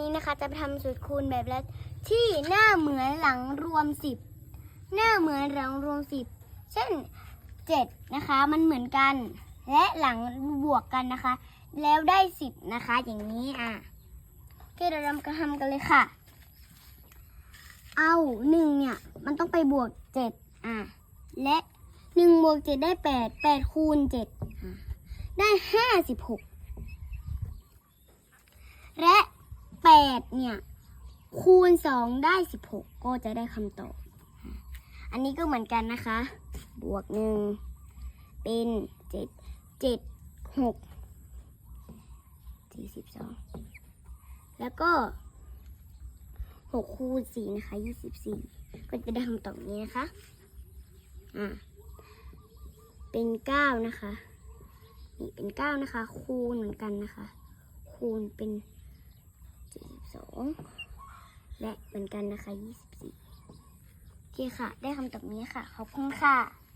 นี้นะคะจะไปทำสูตรคูณแบบแล้วที่หน้าเหมือนหลังรวมสิบหน้าเหมือนหลังรวมสิบเช่นเจ็ดนะคะ มันเหมือนกัน และหลังบวกกันนะคะ แล้วได้สิบนะคะ อย่างนี้อะโอเคเราทำกันทำกันเลยค่ะ เอาหนึ่งเนี่ย มันต้องไปบวกเจ็ดอะและหนึ่งบวกเจ็ดได้แปดแปดคูณเจ็ดได้ห้าสิบหกและ ดเนี่ย คูณสองได้สิบหกก็จะได้คำตอบ อันนี้ก็เหมือนกันนะคะ บวกหนึ่งเป็นเจ็ดเจ็ดหกสี่สิบสองแล้วก็หกคูณสี่นะคะยี่สิบสี่ก็จะได้คำตอบนี้นะคะ อ่า เป็นเก้านะคะ นี่เป็นเก้านะคะ คูณเหมือนกันนะคะ คูณเป็น 2 และเหมือนกันนะคะ 24โอเคค่ะ ได้คำตอบนี้ค่ะ ขอบคุณค่ะ